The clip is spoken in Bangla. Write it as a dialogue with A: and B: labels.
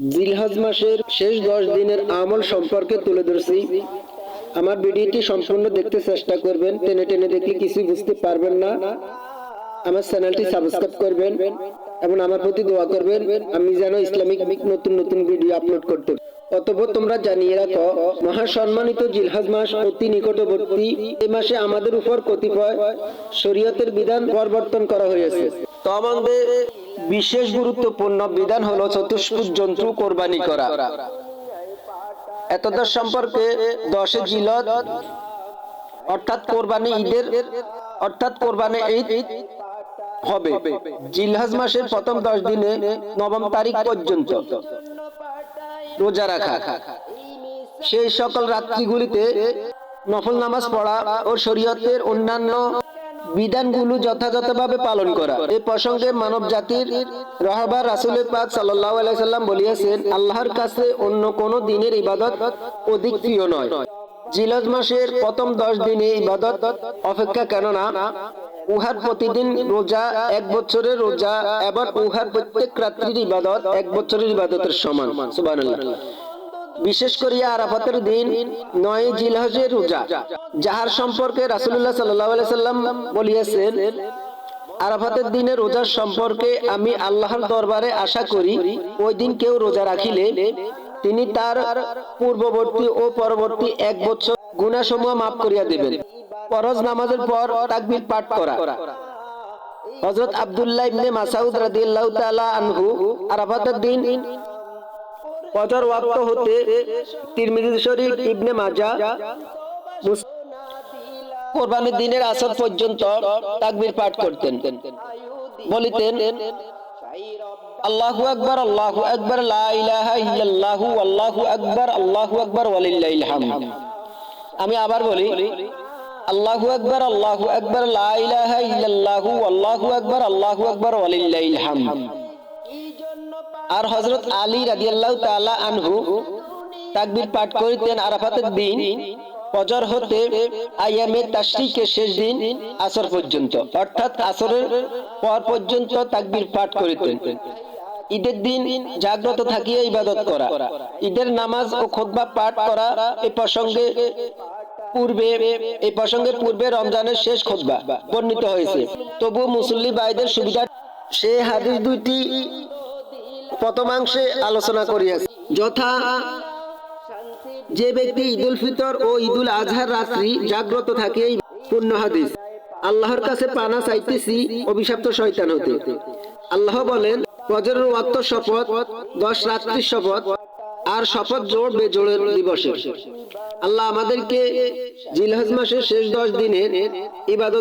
A: জিলহজ মাসের শেষ দশ দিনের আমল সম্পর্কে তুলে ধরছি। আমার ভিডিওটি সম্পূর্ণ দেখতে চেষ্টা করবেন, টেনে টেনে দেখলে কিছুই বুঝতে পারবেন না। আমার চ্যানেলটি সাবস্ক্রাইব করবেন এবং আমার প্রতি দোয়া করবেন, আমি যেন ইসলামিক নতুন নতুন ভিডিও আপলোড করতে পারি। অতঃপর তোমরা জানিয়ে রাখো মহা সম্মানিত জিলহাজ মাস অতি নিকটবর্তী। এই মাসে আমাদের উপর কতিপয় শরীয়তের বিধান পরিবর্তন করা হয়েছে। তো আমাদের বিশেষ গুরুত্বপূর্ণ বিধান হলো চতুষ্পুষ জন্তু কোরবানি করা। এতদ সম্পর্কে দশে জিলত অর্থাৎ কোরবানি ঈদের, অর্থাৎ কোরবানি ঈদ হবে। জিলহাজ মাসের প্রথম দশ দিনে নবম তারিখ পর্যন্ত রোজা রাখা। সেই সকল রাত্রিগুলিতে নফল নামাজ পড়া ও শরীয়তের অন্যান্য বিধানগুলো যথাযথভাবে পালন করা। এই প্রসঙ্গে মানব জাতির রহবার রাসুলের পাক সাল্লাহ আলাইসাল্লাম বলিয়াছেন, আল্লাহর কাছে অন্য কোন দিনের ইবাদত অধিক প্রিয় নয়। জিলজ মাসের প্রথম দশ দিনে ইবাদত অপেক্ষা কেননা, উহার প্রতিদিন রোজা এক বছরের রোজা এবং উহার প্রত্যেক রাত্রির ইবাদত এক বছরের ইবাদতের সমান। সুবহানাল্লাহ। বিশেষ করিয়া আরাফাতের দিন নয় জিলহজের রোজা, যাহার সম্পর্কে রাসুল্লাহ সাল্লাহ সাল্লাম বলিয়াছেন, আরাফাতের দিনে রোজার সম্পর্কে আমি আল্লাহর দরবারে আশা করি, ওই দিন কেউ রোজা রাখিলে তিনি তার পূর্ববর্তী ও পরবর্তী এক বছর গুণাসমূহ মাফ করিয়া দেবেন। ফরজ নামাজের পর তাকবীর পাঠ করা। হযরত আব্দুল্লাহ ইবনে মাসউদ রাদিয়াল্লাহু তাআলা আনহু আরাফাতের দিন ফজর ওয়াক্ত হতে তিরমিজি শরীফ ইবনে মুস- কোরবানির দিনের আসর পর্যন্ত তাকবীর পাঠ করতেন। বলিতেন, আল্লাহু আকবার আল্লাহু আকবার, লা ইলাহা ইল্লাল্লাহু, আল্লাহু আকবার আল্লাহু আকবার, ওয়ালিল্লাহিল হামদ। আমি আবার বলি, আল্লাহু আকবার আল্লাহু আকবার, লা ইলাহা ইল্লাল্লাহু, আল্লাহু আকবার আল্লাহু আকবার, ওয়ালিল্লাহিল হামদ। আর হযরত আলী রাদিয়াল্লাহু তাআলা আনহু তাকবীর পাঠ করিতেন আরাফাতের দিন, ফজর হতে তাশরিকের শেষ দিন আসর পর্যন্ত। অর্থাৎ আসরের পর পর্যন্ত তাকবীর পাঠ করিতেন। ঈদের দিন জাগ্রত ইবাদত করা। ঈদের নামাজ ও খুতবা পাঠ করা এই প্রসঙ্গে পূর্বে এই প্রসঙ্গে পূর্বে রমজানের শেষ খুতবা বর্ণিত হয়েছে। তবু মুসল্লি ভাইদের সুবিধা সে হাদিস দুইটি প্রথমাংশে আলোচনা করিয়াছে। যথা যে ব্যক্তি ঈদুল ফিতর ও ঈদুল আজহার রাত্রি জাগ্রত থাকে পূর্ণ হাদিস। আল্লাহর কাছে পানা চাইতেছি, অভিশপ্ত শয়তান হতে। আল্লাহ বলেন, ফজরের ওয়াক্ত শপথ, দশ রাত্রির শপথ, আর শপথ জোর বেজোড়ের দিবসে আল্লাহ আমাদেরকে জিলহজ মাসের শেষ দশ দিনের ইবাদত